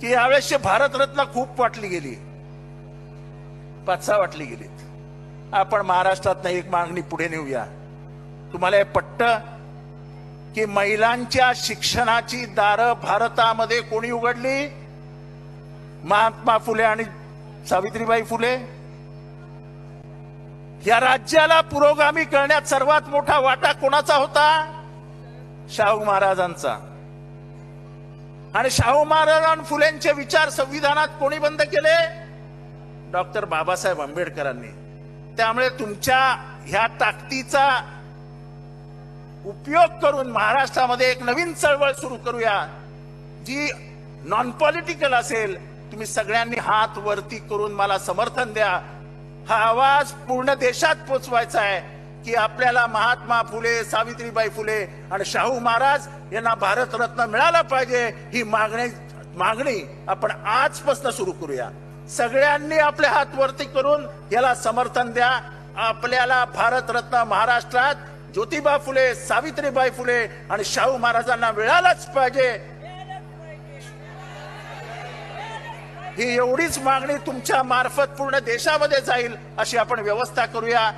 की यावेळेसची भारतरत्न खूप वाटली गेली. पाच सहा वाटली गेलीत. आपण महाराष्ट्रात एक मागणी पुढे नेऊया. तुम्हाला हे पट्ट की महिलांच्या शिक्षणाची दारं भारतामध्ये कोणी उघडली? महात्मा फुले आणि सावित्रीबाई फुले? या राज्याला पुरोगामी करण्यात सर्वात मोठा वाटा कोणाचा होता? शाहू महाराजांचा. आणि शाहू महाराज फुलेंचे विचार संविधानात कोणी बंद केले? डॉक्टर बाबासाहेब आंबेडकरांनी. त्यामुळे तुमच्या ह्या ताकदीचा उपयोग करून महाराष्ट्रामध्ये एक नवीन चळवळ सुरू करूया. जी नॉन पॉलिटिकल असेल तुम्ही सगळ्यांनी हात वरती करून मला समर्थन द्या. हा आवाज पूर्ण देशात पोचवायचा आहे. की आपल्याला महात्मा फुले सावित्रीबाई फुले आणि शाहू महाराज यांना भारतरत्न मिळाला पाहिजे ही मागणी मागणी आपण आजपासून सुरू करूया. सगळ्यांनी आपले हात वरती करून याला समर्थन द्या. आपल्याला भारतरत्न महाराष्ट्रात ज्योतिबा फुले सावित्रीबाई फुले आणि शाहू महाराजांना मिळालाच पाहिजे. ही एवढीच मागणी तुमच्या मार्फत पूर्ण देशामध्ये जाईल अशी आपण व्यवस्था करूया.